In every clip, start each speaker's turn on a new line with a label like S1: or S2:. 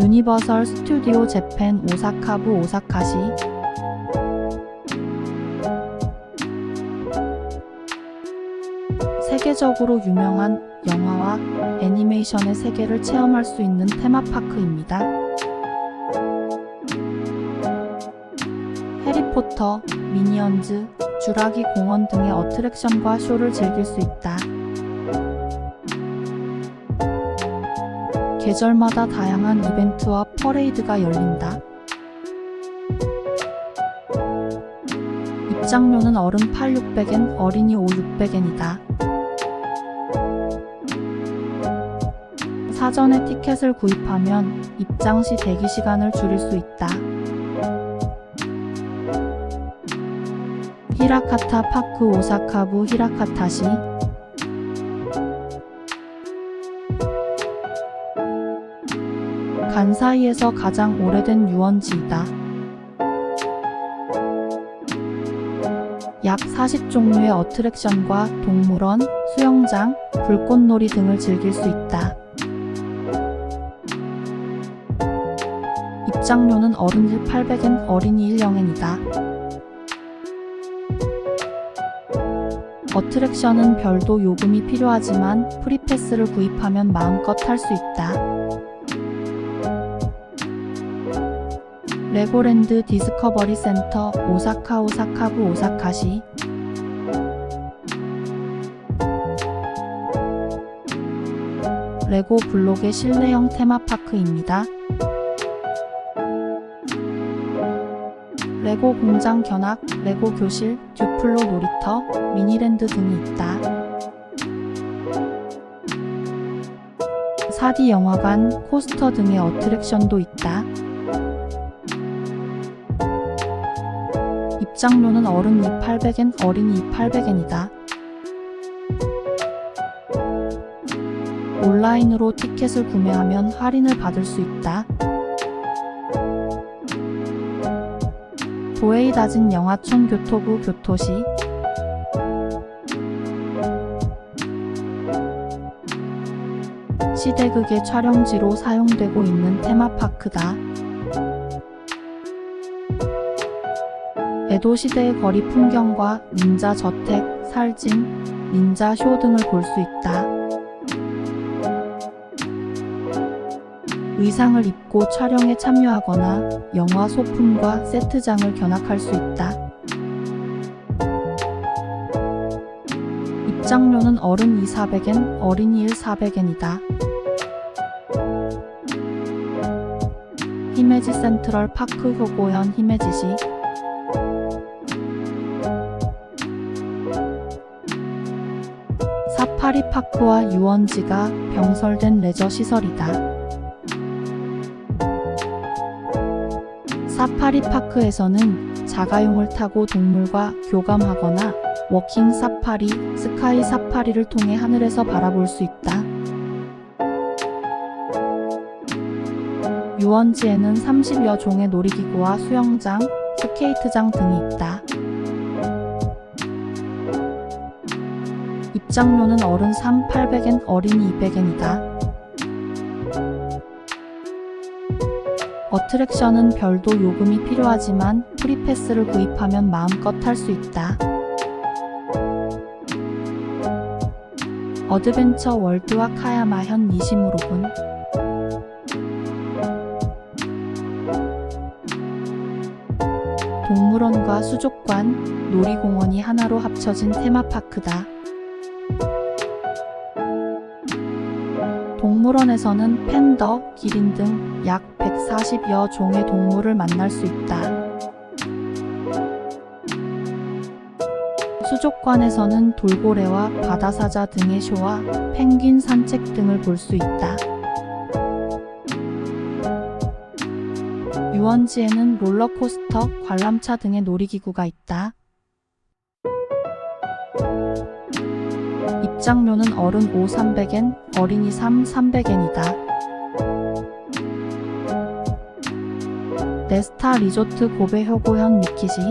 S1: 유니버설 스튜디오 재팬 오사카부 오사카시 세계적으로 유명한 영화와 애니메이션의 세계를 체험할 수 있는 테마파크입니다. 해리포터, 미니언즈, 주라기 공원 등의 어트랙션과 쇼를 즐길 수 있다. 계절마다 다양한 이벤트와 퍼레이드가 열린다. 입장료는 어른 8 600엔, 어린이 5 600엔이다. 사전에 티켓을 구입하면 입장 시 대기 시간을 줄일 수 있다. 히라카타 파크 오사카부 히라카타시 간사이에서 가장 오래된 유원지이다. 약 40종류의 어트랙션과 동물원, 수영장, 불꽃놀이 등을 즐길 수 있다. 입장료는 어른 1 800엔, 어린이 1 0엔이다. 어트랙션은 별도 요금이 필요하지만 프리패스를 구입하면 마음껏 탈 수 있다. 레고랜드 디스커버리 센터 오사카 오사카부 오사카시 레고 블록의 실내형 테마파크입니다. 레고 공장 견학, 레고 교실, 듀플로 놀이터, 미니랜드 등이 있다. 4D 영화관, 코스터 등의 어트랙션도 있다. 입장료는 어른 2 800엔, 어린이 2 800엔이다. 온라인으로 티켓을 구매하면 할인을 받을 수 있다. 도에이 다진 영화촌 교토구 교토시 시대극의 촬영지로 사용되고 있는 테마파크다. 에도 시대의 거리 풍경과 닌자 저택, 살진, 닌자 쇼 등을 볼 수 있다. 의상을 입고 촬영에 참여하거나 영화 소품과 세트장을 견학할 수 있다. 입장료는 어른 2 400엔, 어린이 1 400엔이다. 히메지 센트럴 파크 효고현 히메지시 사파리 파크와 유원지가 병설된 레저 시설이다. 사파리 파크에서는 자가용을 타고 동물과 교감하거나 워킹 사파리, 스카이 사파리를 통해 하늘에서 바라볼 수 있다. 유원지에는 30여 종의 놀이기구와 수영장, 스케이트장 등이 있다. 입장료는 어른 3 800엔, 어린이 200엔이다. 어트랙션은 별도 요금이 필요하지만 프리패스를 구입하면 마음껏 탈 수 있다. 어드벤처 월드와 카야마 현 니시무로군 동물원과 수족관, 놀이공원이 하나로 합쳐진 테마파크다. 동물원에서는 팬더, 기린 등 약 140여 종의 동물을 만날 수 있다. 수족관에서는 돌고래와 바다사자 등의 쇼와 펭귄 산책 등을 볼 수 있다. 유원지에는 롤러코스터, 관람차 등의 놀이기구가 있다. 입장료는 어른 5 300엔, 어린이 3 300엔이다. 네스타 리조트 고베 효고현 미키시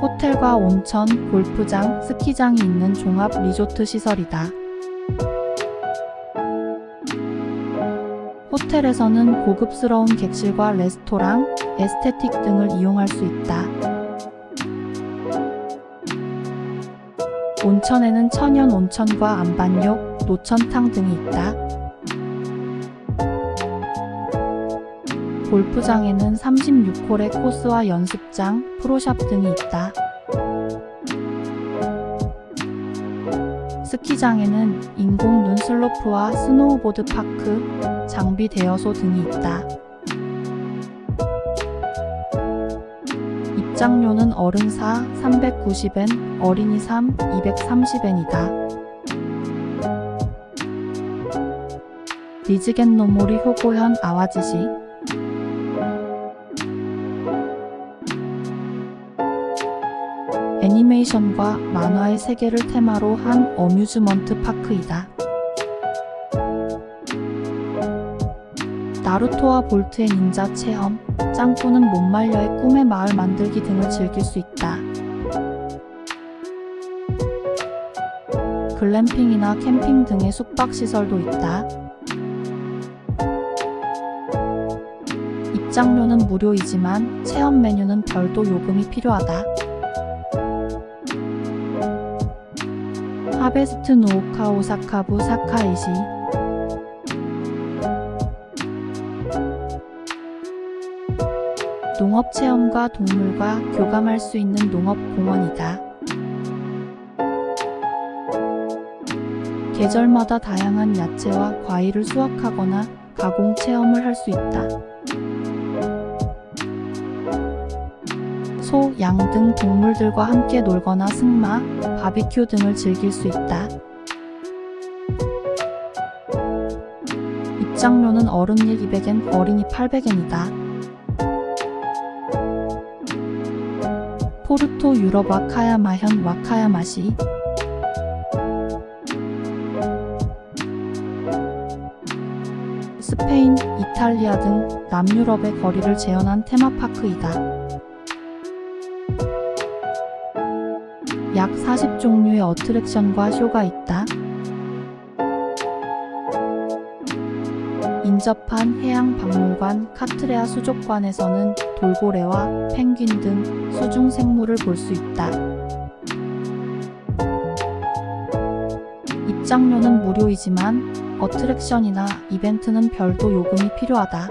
S1: 호텔과 온천, 골프장, 스키장이 있는 종합 리조트 시설이다. 호텔에서는 고급스러운 객실과 레스토랑, 에스테틱 등을 이용할 수 있다. 온천에는 천연 온천과 안반욕, 노천탕 등이 있다. 골프장에는 36홀의 코스와 연습장, 프로샵 등이 있다. 스키장에는 인공 눈 슬로프와 스노우보드 파크, 장비 대여소 등이 있다. 입장료는 어른 4 390엔, 어린이 3 230엔이다. 리즈겐 노모리 효고현 아와지시 애니메이션과 만화의 세계를 테마로 한 어뮤즈먼트 파크이다. 나루토와 볼트의 닌자 체험, 짱구는 못말려의 꿈의 마을 만들기 등을 즐길 수 있다. 글램핑이나 캠핑 등의 숙박시설도 있다. 입장료는 무료이지만 체험 메뉴는 별도 요금이 필요하다. 하베스트 노오카 오사카부 사카이시 농업 체험과 동물과 교감할 수 있는 농업 공원이다. 계절마다 다양한 야채와 과일을 수확하거나 가공 체험을 할 수 있다. 소, 양 등 동물들과 함께 놀거나 승마, 바비큐 등을 즐길 수 있다. 입장료는 어른 1 200엔, 어린이 800엔이다. 포르토 유럽 와카야마현 와카야마시 스페인, 이탈리아 등 남유럽의 거리를 재현한 테마파크이다. 약 40종류의 어트랙션과 쇼가 있다. 인접한 해양박물관 카트레아 수족관에서는 돌고래와 펭귄 등 수중 생물을 볼 수 있다. 입장료는 무료이지만 어트랙션이나 이벤트는 별도 요금이 필요하다.